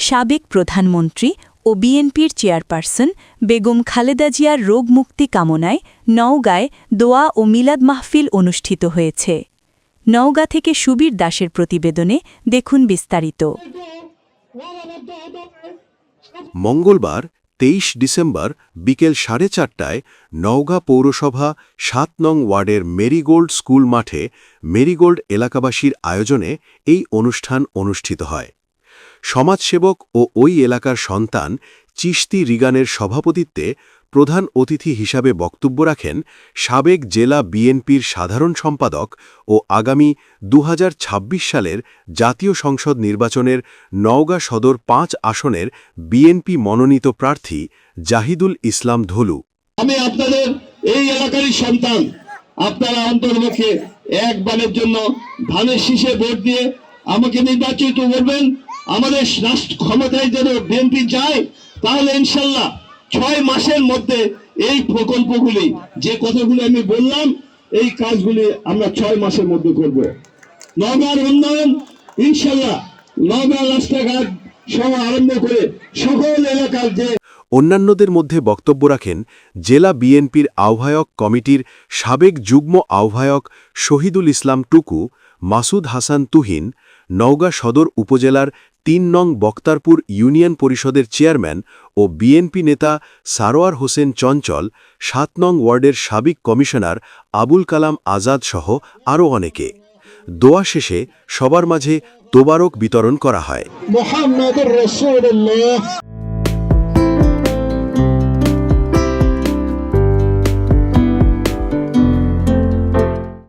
সাবেক প্রধানমন্ত্রী ও বিএনপির চেয়ারপারসন বেগম খালেদা জিয়ার রোগমুক্তি কামনায় নওগাঁয় দোয়া ও মিলাদ মাহফিল অনুষ্ঠিত হয়েছে। নওগাঁ থেকে সুবীর দাসের প্রতিবেদনে দেখুন বিস্তারিত। মঙ্গলবার, তেইশ ডিসেম্বর, বিকেল সাড়ে চারটায় নওগাঁ পৌরসভা সাত নং ওয়ার্ডের মেরিগোল্ড স্কুল মাঠে মেরিগোল্ড এলাকাবাসীর আয়োজনে এই অনুষ্ঠান অনুষ্ঠিত হয়। সমাজসেবক ও ওই এলাকার সন্তান চিশতি রিগানের সভাপতিত্বে প্রধান অতিথি হিসাবে বক্তব্য রাখেন সাবেক জেলা বিএনপির সাধারণ সম্পাদক ও আগামী দু হাজার ছাব্বিশ সালের জাতীয় সংসদ নির্বাচনের নওগাঁ সদর পাঁচ আসনের বিএনপি মনোনীত প্রার্থী জাহিদুল ইসলাম ধলু। আমি আপনাদের এই এলাকারই সন্তান। আপনারা অন্তর্পক্ষে একবারের জন্য ধানের শীষে ভোট দিয়ে আমাকে নির্বাচিত করবেন। আমাদের রাষ্ট্র ক্ষমতায় যেন বিএনপি যায়, তাহলে ইনশাল্লাহ ছয় মাসের মধ্যে এই প্রকল্পগুলি, যে কথাগুলি আমি বললাম, এই কাজগুলি আমরা ছয় মাসের মধ্যে করব। নগাঁর উন্নয়ন, ইনশাল্লাহ নগাঁ রাস্তাঘাট সহ আরম্ভ করে সকল এলাকার যে অন্যান্যদের মধ্যে বক্তব্য রাখেন জেলা বিএনপির আহ্বায়ক কমিটির সাবেক যুগ্ম আহ্বায়ক শহীদুল ইসলাম টুকু, মাসুদ হাসান তুহিন, নওগাঁ সদর উপজেলার তিন নং বক্তারপুর ইউনিয়ন পরিষদের চেয়ারম্যান ও বিএনপি নেতা সারোয়ার হোসেন চঞ্চল, সাত নং ওয়ার্ডের সাবেক কমিশনার আবুল কালাম আজাদ সহ আরও অনেকে। দোয়া শেষে সবার মাঝে তোবারক বিতরণ করা হয়।